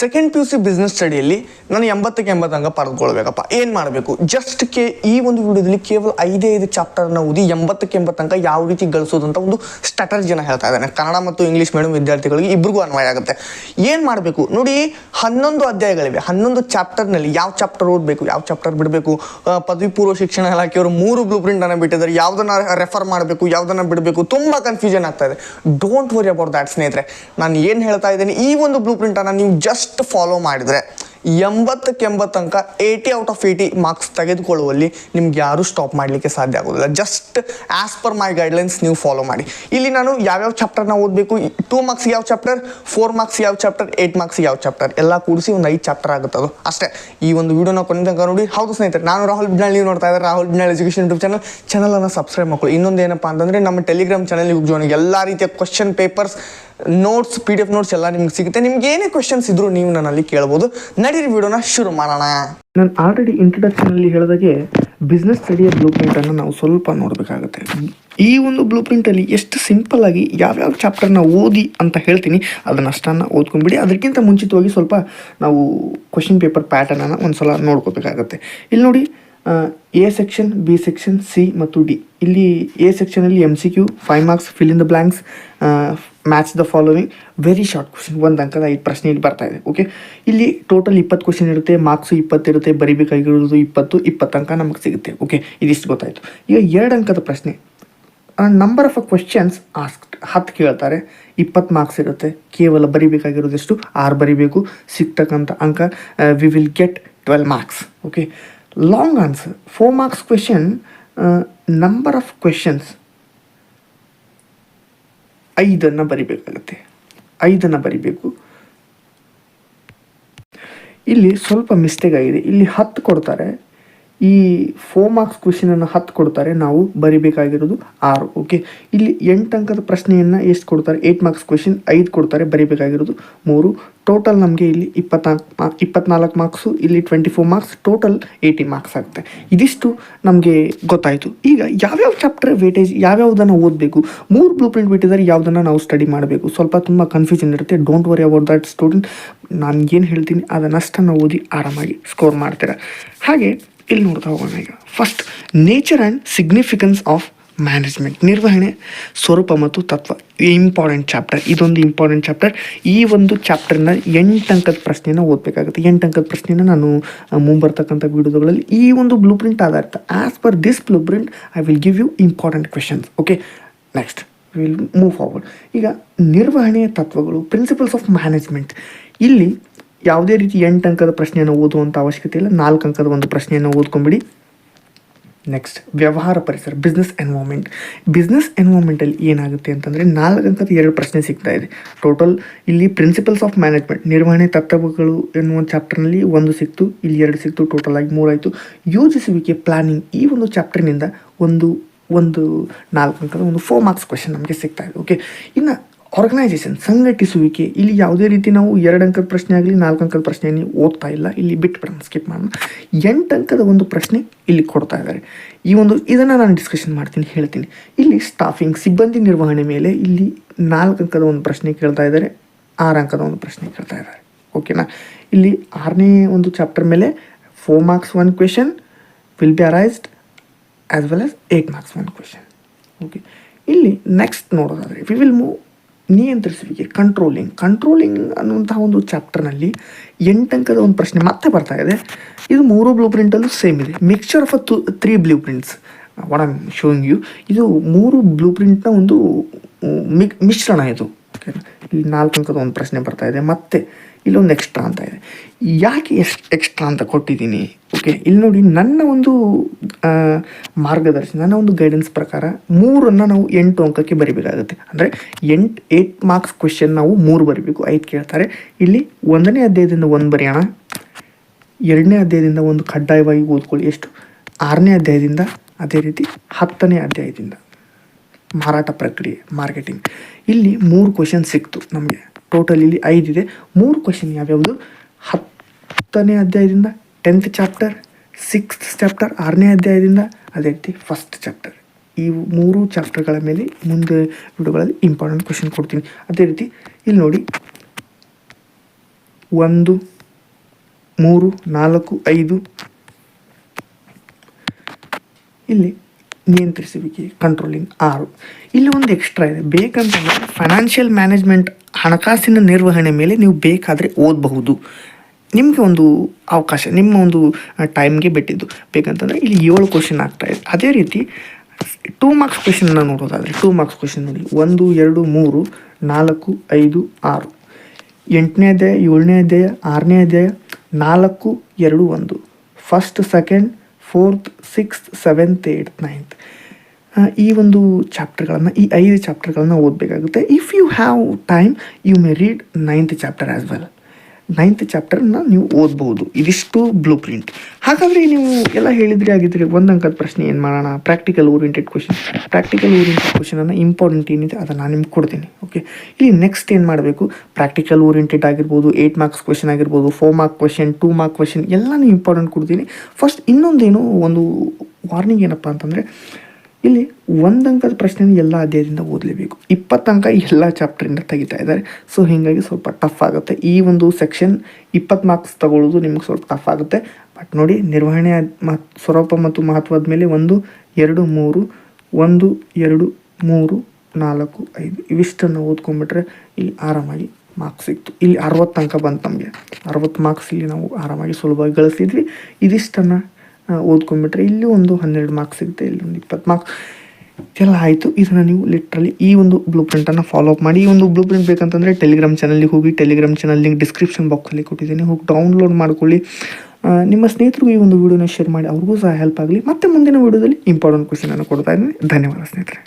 Second P U C business ಸ್ಟಡಿಯಲ್ಲಿ ನಾನು ಎಂಬತ್ತಕ್ಕೆ ಎಂಬತ್ತು ಅಂಗ ಪಡೆದುಕೊಳ್ಬೇಕಪ್ಪ. ಏನು ಮಾಡಬೇಕು? ಜಸ್ಟ್ ಕೆ ಈ ಒಂದು ವಿಡಿಯೋದಲ್ಲಿ ಕೇವಲ ಐದೇ ಐದು ಚಾಪ್ಟರ್ನ ಓದಿ ಎಂಬತ್ತಕ್ಕೆ ಎಂಬತ್ತು ಅಂಕ ಯಾವ ರೀತಿ ಗಳಿಸೋದು ಅಂತ ಒಂದು ಸ್ಟ್ರಾಟಜಿನ ಹೇಳ್ತಾ ಇದ್ದಾನೆ. ಕನ್ನಡ ಮತ್ತು ಇಂಗ್ಲೀಷ್ ಮೀಡಿಯಂ ವಿದ್ಯಾರ್ಥಿಗಳಿಗೆ ಇಬ್ಬರಿಗೂ ಅನ್ವಯ ಆಗುತ್ತೆ. ಏನು ಮಾಡಬೇಕು? ನೋಡಿ, ಹನ್ನೊಂದು ಅಧ್ಯಾಯಗಳಿವೆ. ಹನ್ನೊಂದು ಚಾಪ್ಟರ್ನಲ್ಲಿ ಯಾವ ಚಾಪ್ಟರ್ ಓದಬೇಕು? ಯಾವ ಚಾಪ್ಟರ್ ಬಿಡಬೇಕು? ಪದವಿ ಪೂರ್ವ ಶಿಕ್ಷಣ ಇಲಾಖೆಯವರು ಮೂರು ಬ್ಲೂ ಪ್ರಿಂಟನ್ನು ಬಿಟ್ಟಿದ್ದಾರೆ. ಯಾವುದನ್ನ ರೆಫರ್ ಮಾಡಬೇಕು? ಯಾವುದನ್ನ ಬಿಡಬೇಕು? ತುಂಬ ಕನ್ಫ್ಯೂಷನ್ ಆಗ್ತಾ ಇದೆ. ಡೋಂಟ್ ವರಿ ಅಬೌಟ್ ದ್ಯಾಟ್ ಸ್ನೇಹಿತರೆ. ನಾನು ಏನು ಹೇಳ್ತಾ ಇದ್ದೀನಿ? ಈ ಒಂದು ಬ್ಲೂ ಪ್ರಿಂಟನ್ನು ನೀವು ಜಸ್ಟ್ ಫಾಲೋ ಮಾಡಿದರೆ ಎಂಬತ್ತಕ್ಕೆ ಎಂಬತ್ತು ಅಂಕ eighty out of eighty marks ತೆಗೆದುಕೊಳ್ಳುವಲ್ಲಿ ನಿಮ್ಗೆ ಯಾರು ಸ್ಟಾಪ್ ಮಾಡಲಿಕ್ಕೆ ಸಾಧ್ಯ ಆಗೋದಿಲ್ಲ. Just as per my guidelines ನೀವು ಫಾಲೋ ಮಾಡಿ. ಇಲ್ಲಿ ನಾನು ಯಾವ್ಯಾವ ಚಾಪ್ಟರ್ನ ಓದಬೇಕು? ಟೂ ಮಾರ್ಕ್ಸ್ ಯಾವ ಚಾಪ್ಟರ್ ಫೋರ್ ಮಾರ್ಕ್ಸ್ ಯಾವ ಚಾಪ್ಟರ್ ಏಯ್ಟ್ ಮಾರ್ಕ್ಸ್ ಯಾವ ಚಾಪ್ಟರ್ ಎಲ್ಲ ಕೂಡಿಸಿ ಒಂದು ಐದು ಚಾಪ್ಟರ್ ಆಗುತ್ತೆ ಅದು. ಅಷ್ಟೇ. ಈ ಒಂದು ವಿಡಿಯೋನ ಕೊನೆ ತನಕ ನೋಡಿ ಹೌದು ಸ್ನೇಹಿತರೆ, ನಾನು ರಾಹುಲ್ ಬಿಡ್ನಾಳ್ ನೀವು ನೋಡ್ತಾ ಇದ್ದಾರೆ Rahul Bidnal education YouTube channel ಚಾನಲನ್ನು ಸಬ್ಸ್ಕ್ರೈಬ್ ಮಾಡ್ಕೊಳ್ಳಿ. ಇನ್ನೊಂದು ಏನಪ್ಪ ಅಂತಂದರೆ ನಮ್ಮ ಟೆಲಿಗ್ರಾಮ್ ಚಾನಲ್ ಜಾಯ್ನ್ ಎಲ್ಲ ರೀತಿಯ question papers notes P D F notes ಎಲ್ಲ ನಿಮ್ಗೆ ಸಿಗುತ್ತೆ. ನಿಮ್ಗೆ ಏನೇ ಕ್ವಶನ್ಸ್ ಇದ್ರೂ ನೀವು ನನ್ನಲ್ಲಿ ಕೇಳ್ಬೋದು. ನಡೀರಿ ವಿಡಿಯೋನ ಶುರು ಮಾಡೋಣ. ನಾನು ಆಲ್ರೆಡಿ ಇಂಟ್ರಡಕ್ಷನಲ್ಲಿ ಹೇಳಿದಾಗೆ ಬಿಸ್ನೆಸ್ ಸ್ಟಡಿಯ ಬ್ಲೂ ಪ್ರಿಂಟನ್ನು ನಾವು ಸ್ವಲ್ಪ ನೋಡಬೇಕಾಗುತ್ತೆ. ಈ ಒಂದು ಬ್ಲೂ ಪ್ರಿಂಟಲ್ಲಿ ಎಷ್ಟು ಸಿಂಪಲ್ ಆಗಿ ಯಾವ್ಯಾವ ಚಾಪ್ಟರ್ನ ಓದಿ ಅಂತ ಹೇಳ್ತೀನಿ, ಅದನ್ನು ಅಷ್ಟನ್ನು ಓದ್ಕೊಂಡ್ಬಿಡಿ. ಅದಕ್ಕಿಂತ ಮುಂಚಿತವಾಗಿ ಸ್ವಲ್ಪ ನಾವು ಕ್ವಶನ್ ಪೇಪರ್ ಪ್ಯಾಟರ್ನನ್ನು ಒಂದು ಸಲ ನೋಡ್ಕೋಬೇಕಾಗತ್ತೆ. ಇಲ್ಲಿ ನೋಡಿ A section B section C ಮತ್ತು ಡಿ ಇಲ್ಲಿ ಎ ಸೆಕ್ಷನಲ್ಲಿ M C Q five marks fill in the blanks match the following very short question ಒಂದು ಅಂಕದ ಐದು ಪ್ರಶ್ನೆ ಇಲ್ಲಿ ಬರ್ತಾ ಇದೆ ಓಕೆ ಇಲ್ಲಿ ಟೋಟಲ್ ಇಪ್ಪತ್ತು ಕ್ವಶನ್ ಇರುತ್ತೆ ಮಾರ್ಕ್ಸು ಇಪ್ಪತ್ತಿರುತ್ತೆ ಬರಿಬೇಕಾಗಿರೋದು ಇಪ್ಪತ್ತು ಇಪ್ಪತ್ತು ಅಂಕ ನಮಗೆ ಸಿಗುತ್ತೆ ಓಕೆ ಇದಿಷ್ಟು ಗೊತ್ತಾಯಿತು. ಈಗ ಎರಡು ಅಂಕದ ಪ್ರಶ್ನೆ ನಂಬರ್ ಆಫ್ ಕ್ವಶನ್ಸ್ ಆಸ್ಕ್ ಹತ್ತು ಕೇಳ್ತಾರೆ, ಇಪ್ಪತ್ತು ಮಾರ್ಕ್ಸ್ ಇರುತ್ತೆ, ಕೇವಲ ಬರಿಬೇಕಾಗಿರೋದೆಷ್ಟು ಆರು ಬರಿಬೇಕು, ಸಿಗ್ತಕ್ಕಂಥ ಅಂಕ we will get twelve marks okay long answer four marks question number of questions ಐದನ್ನು ಬರಿಬೇಕಾಗತ್ತೆ. ಐದನ್ನು ಬರಿಬೇಕು. ಇಲ್ಲಿ ಸ್ವಲ್ಪ ಮಿಸ್ಟೇಕ್ ಆಗಿದೆ. ಇಲ್ಲಿ ಹತ್ತು ಕೊಡ್ತಾರೆ. ಈ ಫೋರ್ ಮಾರ್ಕ್ಸ್ ಕ್ವೆಶನನ್ನು ಹತ್ತು ಕೊಡ್ತಾರೆ. ನಾವು ಬರಿಬೇಕಾಗಿರೋದು ಆರು. ಓಕೆ ಇಲ್ಲಿ ಎಂಟು ಅಂಕದ ಪ್ರಶ್ನೆಯನ್ನು ಎಷ್ಟು ಕೊಡ್ತಾರೆ? ಏಯ್ಟ್ ಮಾರ್ಕ್ಸ್ ಕ್ವೆಶನ್ ಐದು ಕೊಡ್ತಾರೆ. ಬರಿಬೇಕಾಗಿರೋದು ಮೂರು. ಟೋಟಲ್ ನಮಗೆ ಇಲ್ಲಿ ಇಪ್ಪತ್ನಾಲ್ಕು ಇಪ್ಪತ್ನಾಲ್ಕು ಮಾರ್ಕ್ಸು ಇಲ್ಲಿ twenty four marks total eighty marks ಆಗುತ್ತೆ. ಇದಿಷ್ಟು ನಮಗೆ ಗೊತ್ತಾಯಿತು. ಈಗ ಯಾವ್ಯಾವ ಚಾಪ್ಟರ್ ವೇಟೇಜ್ ಯಾವ್ಯಾವುದನ್ನು ಓದಬೇಕು? ಮೂರು ಬ್ಲೂ ಪ್ರಿಂಟ್ ಬಿಟ್ಟಿದ್ದಾರೆ ಯಾವುದನ್ನು ನಾವು ಸ್ಟಡಿ ಮಾಡಬೇಕು? ಸ್ವಲ್ಪ ತುಂಬ ಕನ್ಫ್ಯೂಷನ್ ಇರುತ್ತೆ. Don't worry about that student ನಾನು ಏನು ಹೇಳ್ತೀನಿ ಅದನ್ನಷ್ಟನ್ನು ಓದಿ ಆರಾಮಾಗಿ ಸ್ಕೋರ್ ಮಾಡ್ತೀರಾ. ಹಾಗೆ, ಇಲ್ಲಿ ನೋಡ್ತಾ ಹೋಗೋಣ ಈಗ. First nature and significance of management ನಿರ್ವಹಣೆ, ಸ್ವರೂಪ ಮತ್ತು ತತ್ವ ಇಂಪಾರ್ಟೆಂಟ್ ಚಾಪ್ಟರ್ ಇದೊಂದು ಇಂಪಾರ್ಟೆಂಟ್ ಚಾಪ್ಟರ್ ಈ ಒಂದು ಚಾಪ್ಟರ್ನ ಎಂಟು ಅಂಕದ ಪ್ರಶ್ನೆನ ಓದಬೇಕಾಗುತ್ತೆ. ಎಂಟು ಅಂಕದ ಪ್ರಶ್ನೆನ ನಾನು ಮುಂಬರ್ತಕ್ಕಂಥ ವಿಡಿಯೋಗಳಲ್ಲಿ ಈ ಒಂದು ಬ್ಲೂ ಪ್ರಿಂಟ್ ಆಧಾರಿತ. As per this blue print I will give you important questions okay next will move forward ಈಗ ನಿರ್ವಹಣೆಯ ತತ್ವಗಳು ಪ್ರಿನ್ಸಿಪಲ್ಸ್ ಆಫ್ ಮ್ಯಾನೇಜ್ಮೆಂಟ್ ಇಲ್ಲಿ ಯಾವುದೇ ರೀತಿ ಎಂಟು ಅಂಕದ ಪ್ರಶ್ನೆಯನ್ನು ಓದುವಂಥ ಅವಶ್ಯಕತೆ ಇಲ್ಲ. ನಾಲ್ಕು ಅಂಕದ ಒಂದು ಪ್ರಶ್ನೆಯನ್ನು ಓದ್ಕೊಂಬಿಡಿ. ನೆಕ್ಸ್ಟ್ ವ್ಯವಹಾರ ಪರಿಸರ ಬಿಸ್ನೆಸ್ ಎನ್ವೈರ್ಮೆಂಟ್ ಬಿಸ್ನೆಸ್ ಎನ್ವೈರ್ಮೆಂಟಲ್ಲಿ ಏನಾಗುತ್ತೆ ಅಂತಂದರೆ ನಾಲ್ಕು ಎರಡು ಪ್ರಶ್ನೆ ಸಿಗ್ತಾ ಇದೆ. ಟೋಟಲ್ ಇಲ್ಲಿ ಪ್ರಿನ್ಸಿಪಲ್ಸ್ ಆಫ್ ಮ್ಯಾನೇಜ್ಮೆಂಟ್ ನಿರ್ವಹಣೆ ತತ್ವಗಳು ಎನ್ನುವ ಚಾಪ್ಟರ್ನಲ್ಲಿ ಒಂದು ಸಿಕ್ತು, ಇಲ್ಲಿ ಎರಡು ಸಿಕ್ತು ಟೋಟಲ್ ಆಗಿ ಮೂರಾಯಿತು ಯೋಜಿಸುವಿಕೆ ಪ್ಲಾನಿಂಗ್ ಈ ಒಂದು ಚಾಪ್ಟರ್ನಿಂದ ಒಂದು ಒಂದು ನಾಲ್ಕು ಅಂಕದ ಒಂದು ಫೋರ್ ಮಾರ್ಕ್ಸ್ ಕ್ವೆಶನ್ ನಮಗೆ ಸಿಗ್ತಾ ಇದೆ ಓಕೆ ಇನ್ನು ಆರ್ಗನೈಸೇಷನ್ ಸಂಘಟಿಸುವಿಕೆ, ಇಲ್ಲಿ ಯಾವುದೇ ರೀತಿ ನಾವು ಎರಡು ಅಂಕದ ಪ್ರಶ್ನೆ ಆಗಲಿ, ನಾಲ್ಕು ಅಂಕದ ಪ್ರಶ್ನೆ ಓದ್ತಾ ಇಲ್ಲ. ಇಲ್ಲಿ ಬಿಟ್ಬಿಡೋಣ ಸ್ಕಿಪ್ ಮಾಡೋಣ. ಎಂಟು ಅಂಕದ ಒಂದು ಪ್ರಶ್ನೆ ಇಲ್ಲಿ ಕೊಡ್ತಾ ಇದ್ದಾರೆ. ಈ ಒಂದು, ಇದನ್ನು ನಾನು ಡಿಸ್ಕಷನ್ ಮಾಡ್ತೀನಿ, ಹೇಳ್ತೀನಿ. ಇಲ್ಲಿ ಸ್ಟಾಫಿಂಗ್ ಸಿಬ್ಬಂದಿ ನಿರ್ವಹಣೆ ಮೇಲೆ ಇಲ್ಲಿ ನಾಲ್ಕು ಅಂಕದ ಒಂದು ಪ್ರಶ್ನೆ ಕೇಳ್ತಾ ಇದ್ದಾರೆ, ಆರು ಅಂಕದ ಒಂದು ಪ್ರಶ್ನೆ ಕೇಳ್ತಾ ಇದ್ದಾರೆ. ಓಕೆನಾ ಇಲ್ಲಿ ಆರನೇ ಒಂದು ಚಾಪ್ಟರ್ ಮೇಲೆ four marks one question will be arised as well as eight marks one question okay ಇಲ್ಲಿ ನೆಕ್ಸ್ಟ್ ನೋಡೋದಾದರೆ ವಿ ವಿಲ್ ಮೂವ್ ನಿಯಂತ್ರಿಸುವಿಕೆ ಕಂಟ್ರೋಲಿಂಗ್ ಕಂಟ್ರೋಲಿಂಗ್ ಅನ್ನುವಂತಹ ಒಂದು ಚಾಪ್ಟರ್ನಲ್ಲಿ ಎಂಟಂಕದ ಒಂದು ಪ್ರಶ್ನೆ ಮತ್ತೆ ಬರ್ತಾ ಇದೆ. ಇದು ಮೂರು ಬ್ಲೂ ಪ್ರಿಂಟಲ್ಲೂ ಸೇಮ್ ಇದೆ. Mixture of a two three blue prints ಒಣ ಆಮ್ ಶೋಯಿಂಗ್ ಯು ಇದು ಮೂರು ಬ್ಲೂ ಪ್ರಿಂಟ್ನ ಒಂದು ಮಿಕ್ ಮಿಶ್ರಣ ಇದು. ಓಕೆ ಇಲ್ಲಿ ನಾಲ್ಕು ಅಂಕದ ಒಂದು ಪ್ರಶ್ನೆ ಬರ್ತಾ ಇದೆ. ಮತ್ತೆ ಇಲ್ಲೊಂದು ಎಕ್ಸ್ಟ್ರಾ ಅಂತ ಇದೆ. ಯಾಕೆ ಎಷ್ಟು ಎಕ್ಸ್ಟ್ರಾ ಅಂತ ಕೊಟ್ಟಿದ್ದೀನಿ? ಓಕೆ ಇಲ್ಲಿ ನೋಡಿ, ನನ್ನ ಒಂದು ಮಾರ್ಗದರ್ಶನ ನನ್ನ ಒಂದು ಗೈಡೆನ್ಸ್ ಪ್ರಕಾರ ಮೂರನ್ನು ನಾವು ಎಂಟು ಅಂಕಕ್ಕೆ ಬರಿಬೇಕಾಗುತ್ತೆ. ಅಂದರೆ ಎಂಟು ಏಟ್ ಮಾರ್ಕ್ಸ್ ಕ್ವೆಶನ್ ನಾವು ಮೂರು ಬರಿಬೇಕು, ಐದು ಕೇಳ್ತಾರೆ. ಇಲ್ಲಿ ಒಂದನೇ ಅಧ್ಯಾಯದಿಂದ ಒಂದು ಬರೆಯೋಣ. ಎರಡನೇ ಅಧ್ಯಾಯದಿಂದ ಒಂದು ಕಡ್ಡಾಯವಾಗಿ ಓದ್ಕೊಳ್ಳಿ. ಎಷ್ಟು? ಆರನೇ ಅಧ್ಯಾಯದಿಂದ ಅದೇ ರೀತಿ ಹತ್ತನೇ ಅಧ್ಯಾಯದಿಂದ ಮಾರಾಟ ಪ್ರಕ್ರಿಯೆ, ಮಾರ್ಕೆಟಿಂಗ್. ಇಲ್ಲಿ ಮೂರು ಕ್ವೆಶನ್ ಸಿಕ್ತು ನಮಗೆ. ಟೋಟಲ್ ಇಲ್ಲಿ ಐದಿದೆ ಮೂರು ಕ್ವಶನ್ ಯಾವ್ಯಾವುದು? ಹತ್ತನೇ ಅಧ್ಯಾಯದಿಂದ ಟೆಂತ್ ಚಾಪ್ಟರ್ ಸಿಕ್ಸ್ತ್ ಚಾಪ್ಟರ್ ಆರನೇ ಅಧ್ಯಾಯದಿಂದ ಅದೇ ರೀತಿ ಫಸ್ಟ್ ಚಾಪ್ಟರ್ ಈ ಮೂರು ಚಾಪ್ಟರ್ಗಳ ಮೇಲೆ ಮುಂದೆ ವಿಡಿಯೋಗಳಲ್ಲಿ ಇಂಪಾರ್ಟೆಂಟ್ ಕ್ವಶನ್ ಕೊಡ್ತೀನಿ. ಅದೇ ರೀತಿ ಇಲ್ಲಿ ನೋಡಿ. ಒಂದು, ಮೂರು, ನಾಲ್ಕು, ಐದು. ಇಲ್ಲಿ ನಿಯಂತ್ರಿಸುವಿಕೆ ಕಂಟ್ರೋಲಿಂಗ್ ಆರು. ಇಲ್ಲಿ ಒಂದು ಎಕ್ಸ್ಟ್ರಾ ಇದೆ. ಬೇಕಂತಂದರೆ ಫೈನಾನ್ಷಿಯಲ್ ಮ್ಯಾನೇಜ್ಮೆಂಟ್ ಹಣಕಾಸಿನ ನಿರ್ವಹಣೆ ಮೇಲೆ ನೀವು ಬೇಕಾದರೆ ಓದಬಹುದು. ನಿಮಗೆ ಒಂದು ಅವಕಾಶ, ನಿಮ್ಮ ಒಂದು ಟೈಮ್ಗೆ ಬಿಟ್ಟಿದ್ದು. ಬೇಕಂತಂದರೆ ಇಲ್ಲಿ ಏಳು ಕ್ವಶನ್ ಆಗ್ತಾ ಇದೆ. ಅದೇ ರೀತಿ ಟೂ ಮಾರ್ಕ್ಸ್ ಕ್ವಶನ್ನ ನೋಡೋದಾದರೆ ಟೂ ಮಾರ್ಕ್ಸ್ ಕ್ವಶನ್ ನೋಡಿ ಒಂದು, ಎರಡು, ಮೂರು, ನಾಲ್ಕು, ಐದು, ಆರು. ಎಂಟನೇ ಅಧ್ಯಾಯ, ಏಳನೇ ಅಧ್ಯಾಯ, ಆರನೇ ಅಧ್ಯಾಯ, ನಾಲ್ಕು, ಎರಡು, ಒಂದು. First second fourth sixth seventh eighth ninth ಈ ಒಂದು ಚಾಪ್ಟರ್ಗಳನ್ನು, ಈ ಐದು ಚಾಪ್ಟರ್ಗಳನ್ನು ಓದಬೇಕಾಗುತ್ತೆ. If you have time you may read ninth chapter as well ninth ಚಾಪ್ಟರ್ನ ನೀವು ಓದ್ಬೋದು. ಇದಿಷ್ಟು ಬ್ಲೂ ಪ್ರಿಂಟ್ ಹಾಗಾದರೆ ನೀವು ಎಲ್ಲ ಹೇಳಿದ್ರೆ ಆಗಿದ್ರೆ ಒಂದು ಅಂಕದ ಪ್ರಶ್ನೆ ಏನು ಮಾಡೋಣ? Practical oriented question practical oriented ಕ್ವಶನನ್ನು important ಏನಿದೆ ಅದನ್ನು ನಾನು ನಿಮ್ಗೆ ಕೊಡ್ತೀನಿ ಓಕೆ ಇಲ್ಲಿ ನೆಕ್ಸ್ಟ್ ಏನು ಮಾಡಬೇಕು? ಪ್ರಾಕ್ಟಿಕಲ್ ಓರಿಯೆಂಟೆಡ್ ಆಗಿರ್ಬೋದು ಏಯ್ಟ್ ಮಾರ್ಕ್ಸ್ ಕ್ವಶನ್ ಆಗಿರ್ಬೋದು four mark question two mark question ಎಲ್ಲನೂ ಇಂಪಾರ್ಟೆಂಟ್ ಕೊಡ್ತೀನಿ. ಫಸ್ಟ್ ಇನ್ನೊಂದೇನು ಒಂದು ವಾರ್ನಿಂಗ್ ಏನಪ್ಪ ಅಂತಂದರೆ ಇಲ್ಲಿ ಒಂದು ಅಂಕದ ಎಲ್ಲ ಅಧ್ಯಾಯದಿಂದ ಓದಲೇಬೇಕು. ಇಪ್ಪತ್ತು ಎಲ್ಲ ಚಾಪ್ಟರಿಂದ ತೆಗಿತಾ ಇದ್ದಾರೆ. ಸೊ ಹೀಗಾಗಿ ಸ್ವಲ್ಪ ಟಫ್ ಆಗುತ್ತೆ. ಈ ಒಂದು ಸೆಕ್ಷನ್ ಇಪ್ಪತ್ತು ಮಾರ್ಕ್ಸ್ ತಗೊಳ್ಳೋದು ನಿಮ್ಗೆ ಸ್ವಲ್ಪ ಟಫ್ ಆಗುತ್ತೆ. ಬಟ್ ನೋಡಿ, ನಿರ್ವಹಣೆ ಸ್ವರೂಪ ಮತ್ತು ಮಹತ್ವದ ಮೇಲೆ ಒಂದು, ಎರಡು, ಮೂರು, ಒಂದು, ಎರಡು, ಮೂರು, ನಾಲ್ಕು, ಐದು ಇವಿಷ್ಟನ್ನು ಓದ್ಕೊಂಡ್ಬಿಟ್ರೆ ಇಲ್ಲಿ ಆರಾಮಾಗಿ ಮಾರ್ಕ್ಸ್ ಸಿಕ್ತು. ಇಲ್ಲಿ ಅರವತ್ತು ಅಂಕ ಬಂತು ನಮಗೆ. ಅರವತ್ತು ಮಾರ್ಕ್ಸ್ ಇಲ್ಲಿ ನಾವು ಆರಾಮಾಗಿ ಸುಲಭವಾಗಿ ಗಳಿಸಿದ್ವಿ. ಇದಿಷ್ಟನ್ನು ಓದ್ಕೊಂಡ್ಬಿಟ್ರೆ ಇಲ್ಲಿ ಒಂದು ಹನ್ನೆರಡು ಮಾರ್ಕ್ಸ್ ಸಿಗುತ್ತೆ, ಇಲ್ಲಿ ಒಂದು ಇಪ್ಪತ್ತು ಮಾರ್ಕ್ಸ್ ಇದೆಲ್ಲ ಆಯಿತು. ಇದನ್ನು ನೀವು ಲಿಟ್ರಲಿ ಈ ಒಂದು ಬ್ಲೂ ಪ್ರಿಂಟನ್ನು ಫಾಲೋ ಅಪ್ ಮಾಡಿ. ಈ ಒಂದು ಬ್ಲೂ ಪ್ರಿಂಟ್ ಬೇಕಂತಂದರೆ ಟೆಲಿಗ್ರಾಮ್ ಚಾನಲ್ಗೆ ಹೋಗಿ ಟೆಲಿಗ್ರಾಮ್ ಚಾನಲ್ ಲಿಂಕ್ ಡಿಸ್ಕ್ರಿಪ್ಷನ್ ಬಾಕ್ಸಲ್ಲಿ ಕೊಟ್ಟಿದ್ದೀನಿ. ಹೋಗಿ ಡೌನ್ಲೋಡ್ ಮಾಡ್ಕೊಳ್ಳಿ. ನಿಮ್ಮ ಸ್ನೇಹಿತರಿಗೂ ಈ ಒಂದು ವಿಡಿಯೋನ ಶೇರ್ ಮಾಡಿ. ಅವ್ರಿಗೂ ಸಹ ಹೆಲ್ಪ್ ಆಗಲಿ. ಮತ್ತೆ ಮುಂದಿನ ವಿಡಿಯೋದಲ್ಲಿ ಇಂಪಾರ್ಟೆಂಟ್ ಕ್ವಶನನ್ನು ಕೊಡ್ತಾ ಇದ್ದೀನಿ. ಧನ್ಯವಾದ ಸ್ನೇಹಿತರೆ.